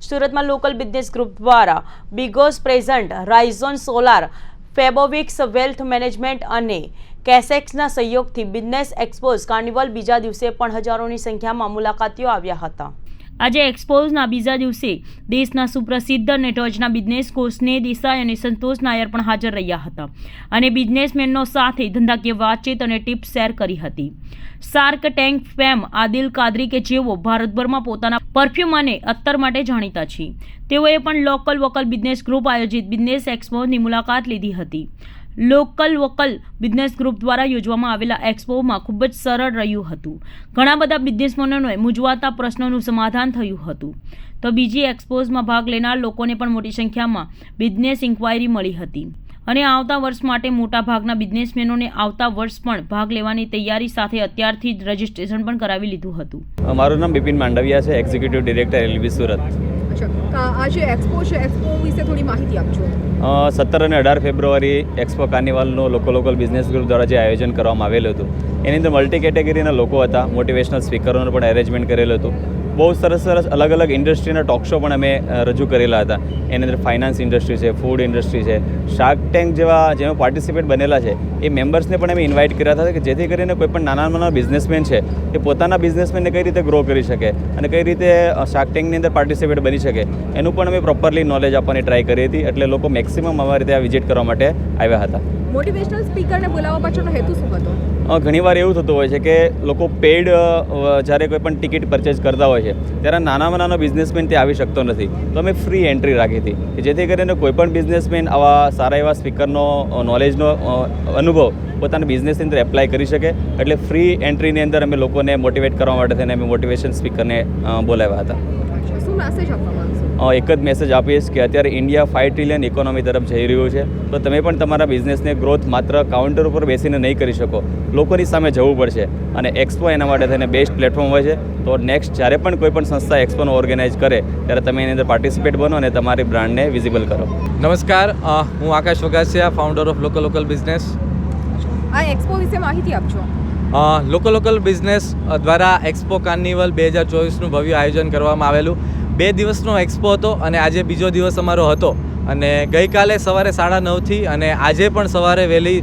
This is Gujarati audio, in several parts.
સુરતમાં લોકલ બિઝનેસ ગ્રુપ દ્વારા બિગોસ પ્રેઝન્ટ રાઇઝોન સોલાર, ફેબોવિક્સ વેલ્થ મેનેજમેન્ટ અને કેસેક્સના સહયોગથી બિઝનેસ એક્સપોઝ કાર્નિવલ બીજા દિવસે પણ હજારોની સંખ્યામાં મુલાકાતીઓ આવ્યા હતા. આજે એક્સપોઝના બીજા દિવસે દેશના સુપ્રસિદ્ધ અને ટોચના બિઝનેસ કોચને દેસાઈ અને સંતોષ નાયર પણ હાજર રહ્યા હતા અને બિઝનેસમેનનો સાથે ધંધાકીય વાતચીત અને ટિપ્સ શેર કરી હતી. Shark tank fame Adil Kadri કે જેઓ ભારતભરમાં પોતાના પરફ્યુમ અને અત્તર માટે જાણીતા છે. તેઓએ પણ લોકલ વોકલ બિઝનેસ ગ્રુપ આયોજિત બિઝનેસ એક્સપોની મુલાકાત લીધી હતી. લોકલ વોકલ બિઝનેસ ગ્રુપ દ્વારા યોજવામાં આવેલા એક્સપોમાં ખૂબ જ સરળ રહ્યું હતું. ઘણા બધા બિઝનેસમેનોને મૂંઝવાતા પ્રશ્નોનું સમાધાન થયું હતું. તો બીજી એક્સપોઝમાં ભાગ લેનાર લોકોને પણ મોટી સંખ્યામાં બિઝનેસ ઇન્ક્વાયરી મળી હતી. અને આવતા વર્ષ માટે મોટાભાગના બિઝનેસમેનોને આવતા વર્ષ પણ ભાગ લેવાની તૈયારી સાથે અત્યારથી જ રજીસ્ટ્રેશન પણ કરાવી લીધું હતું. મારું નામ બિપિન માંડવિયા છે એક્ઝિક્યુટિવ ડિરેક્ટર એલબી સુરત કા- એક્સપો છે એક્સપો વિશે થોડી માહિતી આપજો. સત્તર અને અઢાર ફેબ્રુઆરી એક્સપો કાર્નિવાલનું લોકો લોકલ બિઝનેસ ગ્રુપ દ્વારા જે આયોજન કરવામાં આવેલું હતું, એની અંદર મલ્ટી કેટેગરીના લોકો હતા મોટિવેશનલ સ્પીકરોનું પણ એરેન્જમેન્ટ કરેલું હતું. બહુ સરસ સરસ અલગ અલગ ઇન્ડસ્ટ્રીના ટોક શો પણ અમે રજૂ કરેલા હતા. એની અંદર ફાઇનાન્સ ઇન્ડસ્ટ્રી છે ફૂડ ઇન્ડસ્ટ્રી છે શાર્ક ટેન્ક જેવા જેમાં પાર્ટિસિપેટ બનેલા છે એ મેમ્બર્સને પણ અમે ઇન્વાઇટ કર્યા હતા કે જેથી કરીને કોઈ પણ નાના નાના બિઝનેસમેન છે એ પોતાના બિઝનેસમેનને કઈ રીતે ગ્રો કરી શકે અને કઈ રીતે શાર્ક ટેન્કની અંદર પાર્ટિસિપેટ બની શકે એનું પણ અમે પ્રોપરલી નોલેજ આપવાની ટ્રાય કરી હતી એટલે લોકો મેક્સિમમ અમારે ત્યાં વિઝિટ કરવા માટે આવ્યા હતા. મોટિવેશનલ સ્પીકરને બોલાવવા પાછળનો હેતુ શું હતો? ઘણીવાર એવું થતું હોય છે કે લોકો પેઈડ જ્યારે કોઈ પણ ટિકિટ પરચેઝ કરતા હોય છે ત્યારે નાનામાં નાનો બિઝનેસમેન ત્યાં આવી શકતો નથી. તો અમે ફ્રી એન્ટ્રી રાખી હતી કે જેથી કરીને કોઈપણ બિઝનેસમેન આવા સારા એવા સ્પીકરનો નોલેજનો અનુભવ પોતાના બિઝનેસની અંદર એપ્લાય કરી શકે. એટલે ફ્રી એન્ટ્રીની અંદર અમે લોકોને મોટિવેટ કરવા માટે થઈને અમે મોટિવેશન સ્પીકરને બોલાવ્યા હતા. શું મેસેજ આપવા એક જ મેસેજ આપીશ કે અત્યારે ઇન્ડિયા ફાઇવ ટ્રિલિયન ઇકોનોમી તરફ જઈ રહ્યું છે. તો તમે પણ તમારા બિઝનેસને ગ્રોથ માત્ર કાઉન્ટર ઉપર બેસીને નહીં કરી શકો. લોકોની સામે જવું પડશે અને એક્સપો એના માટે થઈને બેસ્ટ પ્લેટફોર્મ હોય છે. તો નેક્સ્ટ જ્યારે પણ કોઈ પણ સંસ્થા એક્સપોનો ઓર્ગેનાઇઝ કરે ત્યારે તમે એની અંદર પાર્ટિસિપેટ બનો અને તમારી બ્રાન્ડને વિઝિબલ કરો. નમસ્કાર હું Akash Vagasiya founder of local local business આ એક્સપો વિશે માહિતી આપજો. લોકલ લોકલ બિઝનેસ દ્વારા એક્સપો કાર્નિવલ બે હજાર ચોવીસનું ભવ્ય આયોજન કરવામાં આવેલું. બે દિવસનો એક્સપો હતો અને આજે બીજો દિવસ અમારો હતો. અને ગઈકાલે સવારે સાડા નવથી અને આજે પણ સવારે વહેલી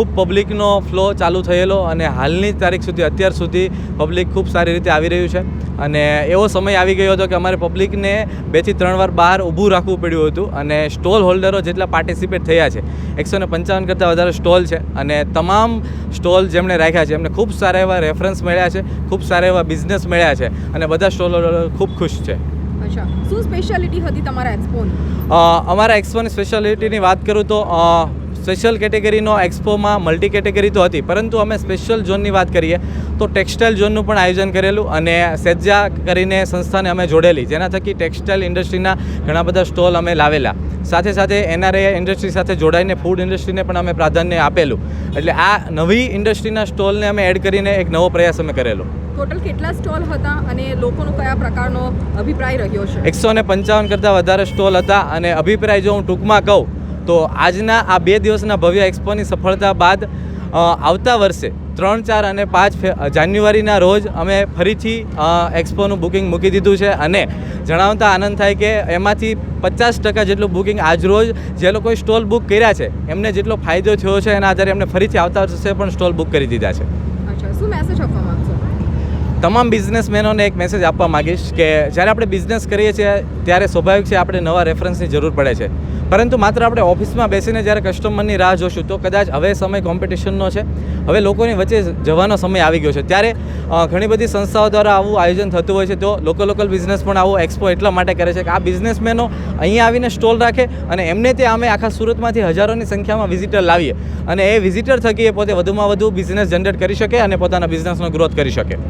ખૂબ પબ્લિકનો ફ્લો ચાલુ થયેલો અને હાલની તારીખ સુધી અત્યાર સુધી પબ્લિક ખૂબ સારી રીતે આવી રહ્યું છે. અને એવો સમય આવી ગયો હતો કે અમારે પબ્લિકને બેથી ત્રણ વાર બહાર ઊભું રાખવું પડ્યું હતું અને સ્ટોલ હોલ્ડરો જેટલા પાર્ટિસિપેટ થયા છે એકસો ને પંચાવન કરતાં વધારે સ્ટોલ છે અને તમામ સ્ટોલ જેમણે રાખ્યા છે એમને ખૂબ સારા એવા રેફરન્સ મળ્યા છે ખૂબ સારા એવા બિઝનેસ મળ્યા છે અને બધા સ્ટોલ હોલ્ડરો ખૂબ ખુશ છે. અચ્છા શું સ્પેશિયાલિટી હતી તમારા એક્સપોની? અમારા એક્સપોની સ્પેશિયાલિટીની વાત કરું તો સ્પેશિયલ કેટેગરીનો એક્સપોમાં મલ્ટી કેટેગરી તો હતી પરંતુ અમે સ્પેશિયલ ઝોનની વાત કરીએ તો ટેક્સટાઇલ ઝોનનું પણ આયોજન કરેલું અને સેજા કરીને સંસ્થાને અમે જોડેલી જેના થકી ટેક્સટાઇલ ઇન્ડસ્ટ્રીના ઘણા બધા સ્ટોલ અમે લાવેલા. સાથે સાથે એનઆરએ ઇન્ડસ્ટ્રી સાથે જોડાઈને ફૂડ ઇન્ડસ્ટ્રીને પણ અમે પ્રાધાન્ય આપેલું. એટલે આ નવી ઇન્ડસ્ટ્રીના સ્ટોલને અમે એડ કરીને એક નવો પ્રયાસ અમે કરેલો. ટોટલ કેટલા સ્ટોલ હતા અને લોકોનો કયા પ્રકારનો અભિપ્રાય રહ્યો છે? એકસો ને પંચાવન કરતાં વધારે સ્ટોલ હતા અને અભિપ્રાય જો હું ટૂંકમાં કહું તો આજના આ બે દિવસના ભવ્ય એક્સપોની સફળતા બાદ આવતા વર્ષે ત્રણ ચાર અને પાંચ જાન્યુઆરીના રોજ અમે ફરીથી એક્સપોનું બુકિંગ મૂકી દીધું છે અને જણાવતા આનંદ થાય કે એમાંથી પચાસ ટકા જેટલું બુકિંગ આજરોજ જે લોકોએ સ્ટોલ બુક કર્યા છે એમને જેટલો ફાયદો થયો છે એના આધારે એમને ફરીથી આવતા વર્ષે પણ સ્ટોલ બુક કરી દીધા છે. તમામ બિઝનેસમેનોને એક મેસેજ આપવા માગીશ કે જ્યારે આપણે બિઝનેસ કરીએ છીએ ત્યારે સ્વાભાવિક છે આપણે નવા રેફરન્સની જરૂર પડે છે. પરંતુ માત્ર આપણે ઓફિસમાં બેસીને જ્યારે કસ્ટમરની રાહ જોશું, તો કદાચ હવે સમય કોમ્પિટિશનનો છે. હવે લોકોની વચ્ચે જવાનો સમય આવી ગયો છે. ત્યારે ઘણી બધી સંસ્થાઓ દ્વારા આવું આયોજન થતું હોય છે, તો લોકલ લોકલ બિઝનેસ પણ આવો એક્સપો એટલા માટે કરે છે કે આ બિઝનેસમેનો અહીંયા આવીને સ્ટોલ રાખે અને એમને તે અમે આખા સુરતમાંથી હજારોની સંખ્યામાં વિઝિટર લાવીએ. અને એ વિઝિટર થકી એ પોતે વધુમાં વધુ બિઝનેસ જનરેટ કરી શકે અને પોતાના બિઝનેસનો ગ્રોથ કરી શકે.